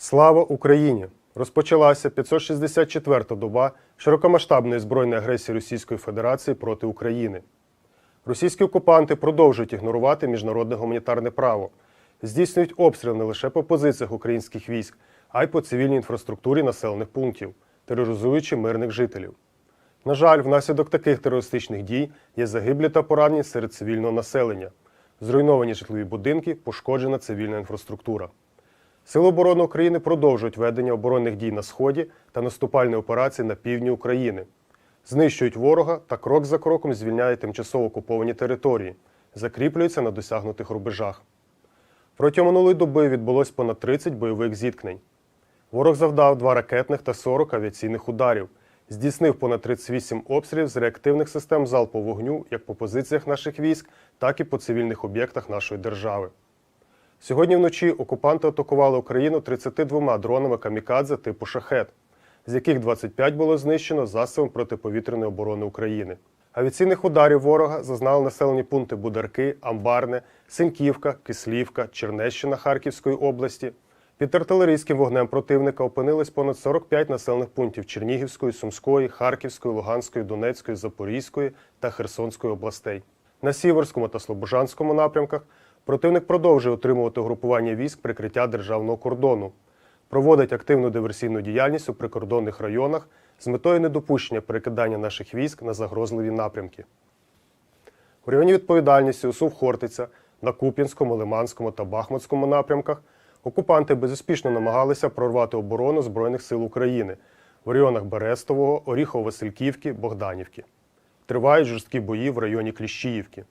Слава Україні! Розпочалася 564-та доба широкомасштабної збройної агресії Російської Федерації проти України. Російські окупанти продовжують ігнорувати міжнародне гуманітарне право, здійснюють обстріли не лише по позиціях українських військ, а й по цивільній інфраструктурі населених пунктів, тероризуючи мирних жителів. На жаль, внаслідок таких терористичних дій є загиблі та поранені серед цивільного населення, зруйновані житлові будинки, пошкоджена цивільна інфраструктура. Сили оборони України продовжують ведення оборонних дій на сході та наступальні операції на півдні України, знищують ворога та крок за кроком звільняють тимчасово окуповані території, закріплюються на досягнутих рубежах. Протягом минулої доби відбулось понад 30 бойових зіткнень. Ворог завдав два ракетних та 40 авіаційних ударів, здійснив понад 38 обстрілів з реактивних систем залпового вогню як по позиціях наших військ, так і по цивільних об'єктах нашої держави. Сьогодні вночі окупанти атакували Україну 32 дронами камікадзе типу шахет, з яких 25 було знищено засобом протиповітряної оборони України. Авіаційних ударів ворога зазнали населені пункти Бударки, Амбарне, Синьківка, Кислівка, Чернещина Харківської області. Під артилерійським вогнем противника опинились понад 45 населених пунктів Чернігівської, Сумської, Харківської, Луганської, Донецької, Запорізької та Херсонської областей. На Сіверському та Слобожанському напрямках противник продовжує утримувати угрупування військ прикриття державного кордону, проводить активну диверсійну діяльність у прикордонних районах з метою недопущення перекидання наших військ на загрозливі напрямки. В районі відповідальності УСУВ Хортиця на Куп'янському, Лиманському та Бахмутському напрямках окупанти безуспішно намагалися прорвати оборону Збройних сил України в районах Берестового, Оріхово-Васильківки, Богданівки. Тривають жорсткі бої в районі Кліщіївки.